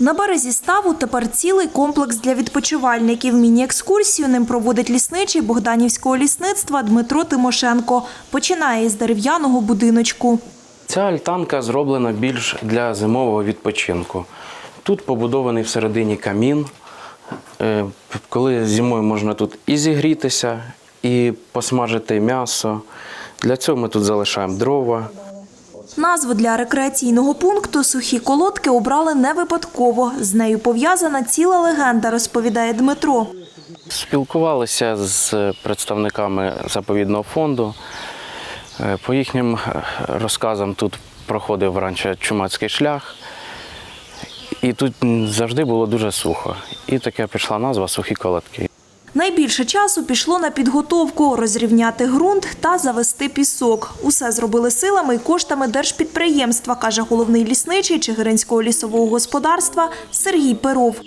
На березі ставу тепер цілий комплекс для відпочивальників. Міні-екскурсію ним проводить лісничий Богданівського лісництва Дмитро Тимошенко. Починає із дерев'яного будиночку. Ця альтанка зроблена більш для зимового відпочинку. Тут побудований всередині камін. Е, Коли зимою можна тут і зігрітися, і посмажити м'ясо. Для цього ми тут залишаємо дрова. Назву для рекреаційного пункту сухі колодки обрали не випадково. З нею пов'язана ціла легенда, розповідає Дмитро. Спілкувалися з представниками заповідного фонду. Е, По їхнім е, розказам тут проходив раніше чумацький шлях. І тут завжди було дуже сухо. І таке пішла назва сухі колодки. Найбільше часу пішло на підготовку, розрівняти ґрунт та завести пісок. Усе зробили силами і коштами держпідприємства, каже головний лісничий Чигиринського лісового господарства Сергій Перов.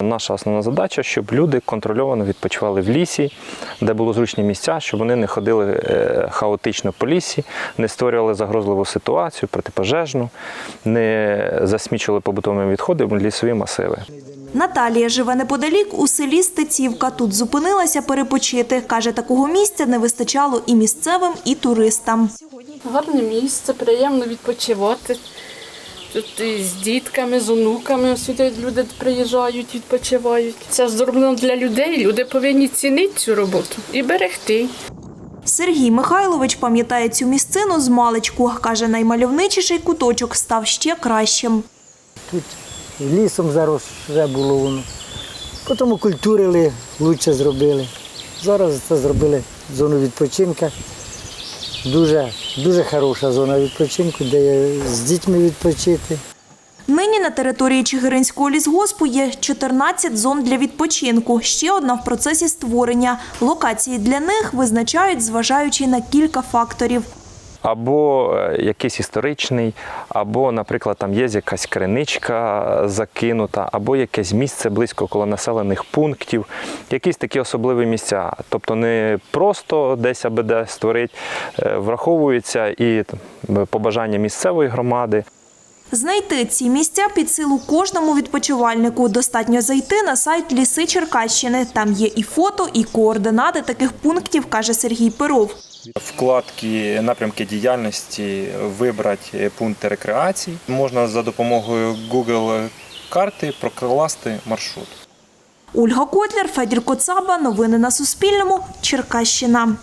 Наша основна задача, щоб люди контрольовано відпочивали в лісі, де були зручні місця, щоб вони не ходили е, хаотично по лісі, не створювали загрозливу ситуацію, протипожежну, не засмічували побутовими відходами лісові масиви. Наталія живе неподалік у селі Стецівка. Тут зупинилася перепочити. Каже, такого місця не вистачало і місцевим, і туристам. Гарне місце, приємно відпочивати. Тут і з дітками, з онуками сюди люди приїжджають, відпочивають. Це зроблено для людей. Люди повинні цінити цю роботу і берегти. Сергій Михайлович пам'ятає цю місцину з маличку. Каже, наймальовничіший куточок став ще кращим. Тут лісом заросше було воно. Потім культурили, лучше зробили. Зараз це зробили зону відпочинку. Дуже, дуже хороша зона відпочинку, де з дітьми відпочити. Нині на території Чигиринського лісгоспу є 14 зон для відпочинку. Ще одна в процесі створення. Локації для них визначають, зважаючи на кілька факторів. Або е, якийсь історичний, або, наприклад, там є якась криничка закинута, або якесь місце близько коло населених пунктів, якісь такі особливі місця. Тобто не просто десь АБД створить, е, враховуються і побажання місцевої громади. Знайти ці місця під силу кожному відпочивальнику. Достатньо зайти на сайт Ліси Черкащини. Там є і фото, і координати таких пунктів, каже Сергій Перов. вкладки, напрямки діяльності, вибрати пункти рекреації. Можна за допомогою Google карти прокласти маршрут. Ольга Котляр, Федір Коцаба. Новини на Суспільному. Черкащина.